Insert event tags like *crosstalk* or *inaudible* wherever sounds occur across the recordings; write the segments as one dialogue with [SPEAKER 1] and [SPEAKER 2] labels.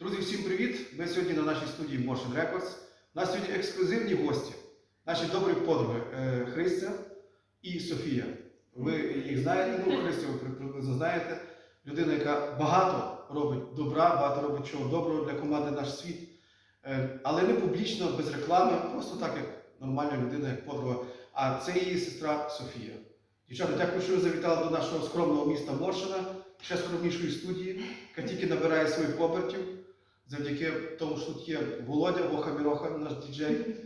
[SPEAKER 1] Друзі, всім привіт! Ми сьогодні на нашій студії Motion Records. У нас сьогодні ексклюзивні гості, наші добрі подруги е, Христя і Софія. Ви їх знаєте, ну Христю ви приблизно знаєте. Людина, яка багато робить добра, багато робить чого доброго для команди Наш світ. Е, Але не публічно, без реклами, просто так, як нормальна людина, як подруга. А це її сестра Софія. Дівчата, дякую, що ви завітали до нашого скромного міста Моршина, ще скромнішої студії, яка тільки набирає своїх обертів завдяки тому, що тут є Володя Воха-Міроха, наш діджей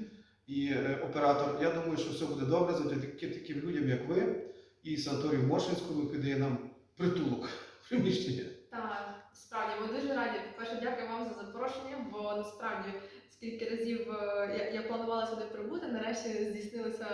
[SPEAKER 1] і е, оператор. Я думаю, що все буде добре завдяки таким людям, як ви, і санаторію Моршинському, який дає нам притулок *laughs* приміщення.
[SPEAKER 2] Так, справді ми дуже раді. По-перше, дякую вам за запрошення, бо насправді скільки разів е, я, я планувала сюди прибути, нарешті здійснилося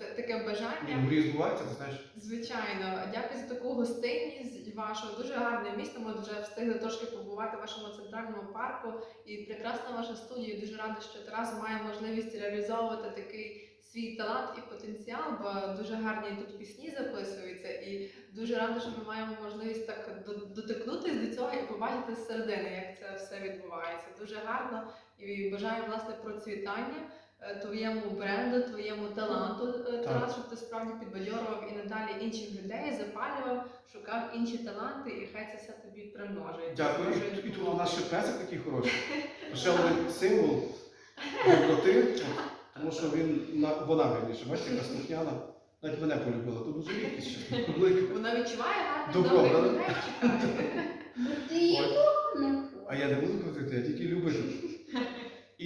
[SPEAKER 2] е, таке бажання.
[SPEAKER 1] мрії збуваються, ти знаєш.
[SPEAKER 2] Звичайно, дякую за таку гостинність вашого. Дуже гарне місто. Ми вже встигли трошки побувати в вашому центральному парку. І прекрасна ваша студія. Дуже рада, що Тарас має можливість реалізовувати такий свій талант і потенціал, бо дуже гарні тут пісні записуються. І дуже рада, що ми маємо можливість так до- дотикнутися до цього і побачити зсередини, як це все відбувається. Дуже гарно і бажаю власне процвітання твоєму бренду, твоєму таланту, е, Тарас, щоб ти справді підбадьорував і надалі інших людей, запалював, шукав інші таланти, і хай це все тобі примножується.
[SPEAKER 1] Дякую. І, і тут у нас ще песик такий хороший. *laughs* Ще один символ доброти, тому що він на вона вірніше, бачите, яка слухняна. Навіть мене полюбила. Тут дуже рідкість чесно.
[SPEAKER 2] Вона відчуває гарних
[SPEAKER 1] Добро,
[SPEAKER 2] добрих людей. чекає.
[SPEAKER 3] Ти її не
[SPEAKER 1] А я не буду крутити, я тільки любитель.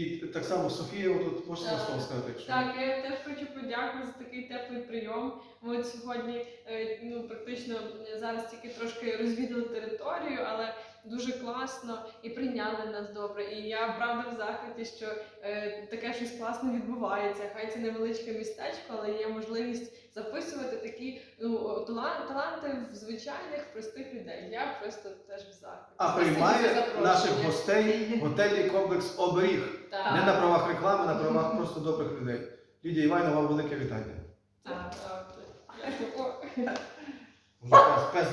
[SPEAKER 1] І так само Софія, тут можеш
[SPEAKER 4] Так.
[SPEAKER 1] слово сказати, якщо.
[SPEAKER 4] Так, я теж хочу подякувати за такий теплий прийом. Ми от сьогодні е, ну, практично зараз тільки трошки розвідали територію, але дуже класно і прийняли нас добре. І я правда в захваті, що е, таке щось класне відбувається. Хай це невеличке містечко, але є можливість записувати такі ну, таланти, таланти в звичайних простих людей. Я просто теж в захваті.
[SPEAKER 1] А приймає наших гостей готельний комплекс Оберіг.
[SPEAKER 4] Так,
[SPEAKER 1] Не на правах реклами, на правах просто добрих людей. Лідія Іванівна, вам велике вітання.
[SPEAKER 4] так, так. Я- О,
[SPEAKER 1] Уже пес,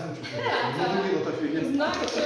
[SPEAKER 1] фігня.
[SPEAKER 4] Знаю, що